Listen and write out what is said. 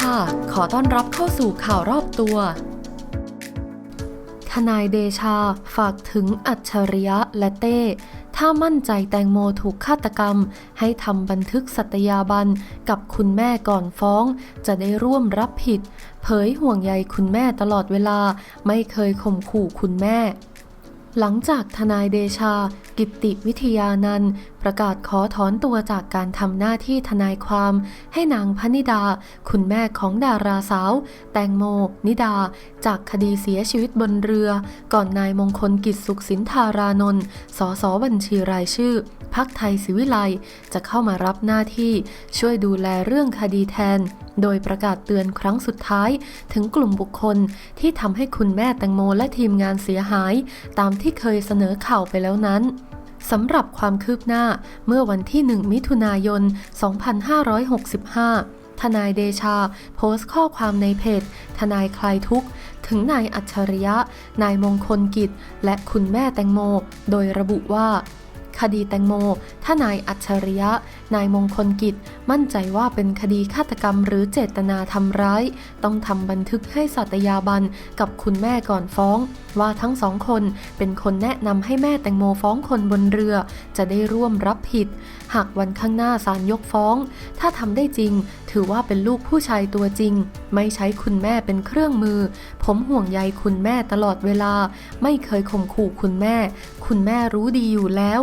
ค่ะ ขอต้อนรับเข้าสู่ข่าวรอบตัว ทนายเดชาฝากถึงอัจฉริยะและเต้ ถ้ามั่นใจแตงโมถูกฆาตกรรม ให้ทำบันทึกสัตยาบันกับคุณแม่ก่อนฟ้อง จะได้ร่วมรับผิด เผยห่วงใยคุณแม่ตลอดเวลา ไม่เคยข่มขู่คุณแม่ หลังจากทนายเดชา กิตติวิทยานันท์ประกาศขอถอนตัวจากการทำหน้าที่ทนายความ ให้นางพนิดา คุณแม่ของดาราสาว แตงโม นิดา จากคดีเสียชีวิตบนเรือ ก่อนนายมงคลกิจสุขสินธารานนท์สสบัญชีรายชื่อพักไทยศิวิไลจะเข้ามารับหน้าที่ช่วยดูแลเรื่องคดีแทน โดยประกาศเตือนครั้งสุดท้ายถึงกลุ่มบุคคลที่ทำให้คุณแม่แตงโมและทีมงานเสียหาย ตามที่เคยเสนอข่าวไปแล้วนั้นสำหรับความคืบหน้าเมื่อวันที่ 1 มิถุนายน 2565ทนายเดชา โพสต์ข้อความในเพจ ทนายคลายทุกข์ ถึงนายอัจฉริยะ นายมงคลกิจ และคุณแม่แตงโม โดยระบุว่า คดีแตงโม ถ้านายอัจฉริยะ นายมงคลกิจ มั่นใจว่าเป็นคดีฆาตกรรมหรือเจตนาทำร้าย ต้องทำบันทึกให้สัตยาบันกับคุณแม่ก่อนฟ้อง ว่าทั้งสองคนเป็นคนแนะนำให้แม่แตงโมฟ้องคนบนเรือ จะได้ร่วมรับผิด หากวันข้างหน้าศาลยกฟ้อง ถ้าทำได้จริง ถือว่าเป็นลูกผู้ชายตัวจริง ไม่ใช้คุณแม่เป็นเครื่องมือ ผมห่วงใยคุณแม่ตลอดเวลา ไม่เคยข่มขู่คุณแม่ คุณแม่รู้ดีอยู่แล้ว